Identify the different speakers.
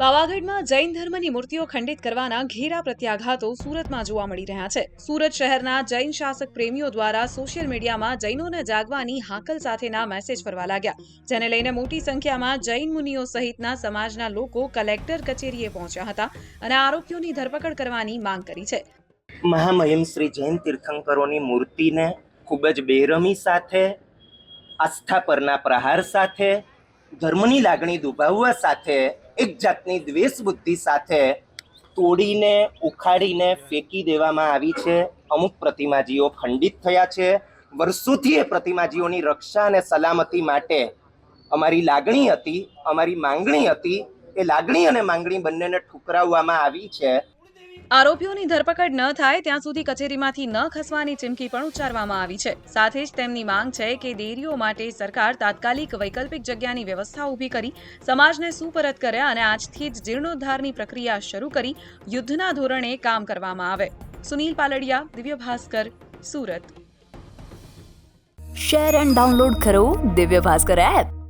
Speaker 1: પાવાગઢમાં જૈન ધર્મની મૂર્તિઓ ખંડિત કરવાના ઘેરા પ્રત્યાઘાતો સુરતમાં જોવા મળી રહ્યા છે. સુરત શહેરના જૈન શાસક પ્રેમીઓ દ્વારા સોશિયલ મીડિયામાં જૈનોને જાગવાની હાકલ સાથેના મેસેજ ફરવા લાગ્યા. જેને લઈને મોટી સંખ્યામાં જૈન મુનિઓ સહિતના સમાજના લોકો કલેક્ટર કચેરીએ પહોંચ્યા હતા અને આરોપીઓની ધરપકડ કરવાની માંગ કરી છે.
Speaker 2: મહામહિમ શ્રી જૈન તીર્થંકરોની મૂર્તિને ખૂબ જ બેરમી સાથે, આસ્થા પરના પ્રહાર સાથે, ધર્મની લાગણી દુભાવવા સાથે એક જાતની દ્વેષ બુદ્ધિ સાથે તોડીને, ઉખાડીને ફેંકી દેવામાં આવી છે. અમુક પ્રતિમાજીઓ ખંડિત થયા છે. વર્ષોથી એ પ્રતિમાજીઓની રક્ષા અને સલામતી માટે અમારી લાગણી હતી, અમારી માંગણી હતી. એ લાગણી અને માંગણી બંનેને ઠુકરાવવામાં આવી છે.
Speaker 1: આરોપીઓની ધરપકડ ન થાય ત્યાં સુધી કચેરીમાંથી ન ખસવાની ચીમકી પણ ઉચ્ચારવામાં આવી છે. સાથે જ તેમની માંગ છે કે દેરીઓ માટે સરકાર તાત્કાલિક વૈકલ્પિક જગ્યાની વ્યવસ્થા ઊભી કરી, સમાજને સુપરત કરે અને આજથી જ જીર્ણોદ્ધારની પ્રક્રિયા શરૂ કરી યુદ્ધના ધોરણે કામ કરવામાં આવે. Sunil Paldiya Divya Bhaskar Surat.
Speaker 3: Share and download કરો દિવ્ય ભાસ્કર એપ